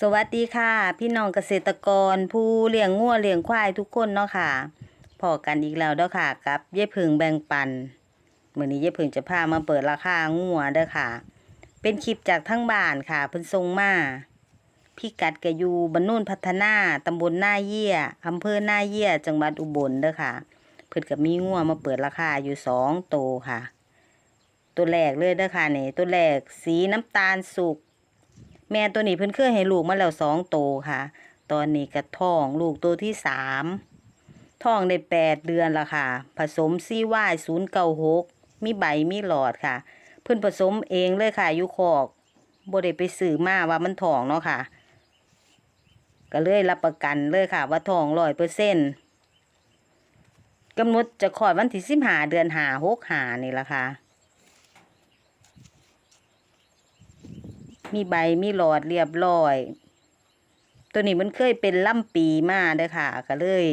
สวัสดีค่ะ พี่น้องเกษตรกรผู้เลี้ยงงัวเลี้ยงควายทุกคนเนาะค่ะพอกันอีกแล้วเด้อค่ะกับเย่พึงแบ่งปันเมื้อนี้เย่พึงจะพามาเปิดราคางัวเด้อค่ะ เป็นคลิปจากทั้งบ้านค่ะเพิ่นส่งมาพี่กัดก็อยู่บ้านโน่นพัฒนาตำบลหน้าเยี่ยอำเภอหน้าเยี่ยจังหวัดอุบลเด้อค่ะ เพิ่นก็มีงัวมาเปิดราคาอยู่สองโตวค่ะ ตัวแรกเลยเด้อค่ะนี่ตัวแรกสีน้ำตาลสุก แม่ตัวนี้เพิ่นเคยให้ลูกมาแล้วสองโตค่ะ ตอนนี้ก็ท้องลูกตัวที่สามท้องได้แปดเดือนละค่ะ ผสมซีว่ายศูนย์เก้าหกมีใบมีหลอดค่ะ เพิ่นผสมเองเลยค่ะอยู่คอกบ่ได้ไปซื้อมาว่ามันท้องเนาะค่ะ ก็เลยรับประกันเลยค่ะ ว่าท้องร้อยเปอร์เซ็นต์กำหนดจะคลอดวันที่สิบหาเดือนหาหกหานี่ละค่ะ มีใบมีหลอดเรียบร้อย ตัวนี้มันเคยเป็นล่ำปีมาเด้อค่ะ ก็เลย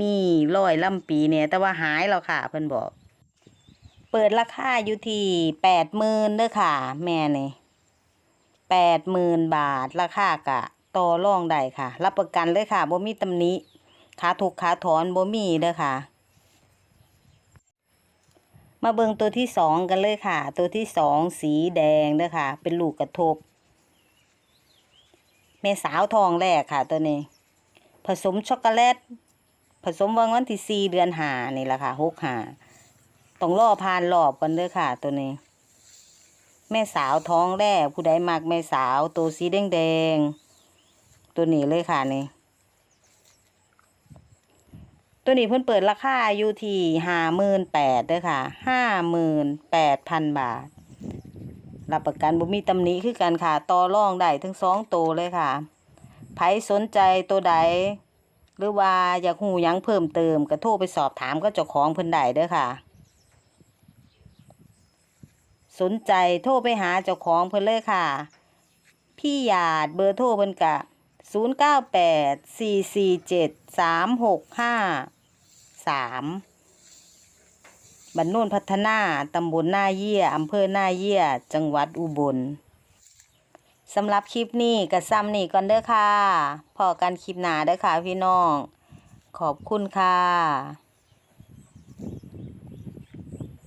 มีร้อยล่ำปีเนี่ย แต่ว่าหายแล้วค่ะเพิ่นบอก เปิดราคาอยู่ที่แปดหมื่นเด้อค่ะ แม่นี่แปดหมื่นบาทราคากะต่อรองได้ค่ะ รับประกันเลยค่ะบ่มีตำหนิขาถูกขาถอนบ่มีเด้อค่ะ มาเบิงตัวที่สองกันเลยค่ะ ตัวที่สองสีแดงเด้อค่ะ เป็นลูกกระทบแม่สาวทองแรกค่ะตัวนี้ ผสมช็อกโกแลต ผสมวางวันที่สี่เดือนหานี่แหละค่ะหกหาต้องรอผ่านรอบกันเด้อค่ะ ตัวนี้ แม่สาวท้องแรกผู้ใดมักแม่สาวตัวสีแดงแดงตัวนี้เลยค่ะนี่ ตัวนี้เพิ่นเปิดราคาอยู่ที่ห้าหมื่นแปดเด้อค่ะห้าหมื่นแปดพันบาท รับประกันบ่มีตำหนิคือกันค่ะต่อรองได้ทั้งสองตัวเลยค่ะไผสนใจตัวใด หรือว่าอยากหูยังเพิ่มเติมก็โทรไปสอบถามก็เจ้าของเพิ่นได้เด้อค่ะ สนใจโทรไปหาเจ้าของเพิ่นเลยค่ะ พี่หยาดเบอร์โทรเพิ่นกะศูนย์เก้าแปด สามบ้านโน่นพัฒนาตำบลหน้าเยี่ยอำเภอหน้าเยี่ย จังหวัดอุบลสำหรับคลิปนี้ก็ซ้ำนี่ก่อนเด้อค่ะ พอกันคลิปหนาเด้อค่ะพี่น้อง ขอบคุณค่ะ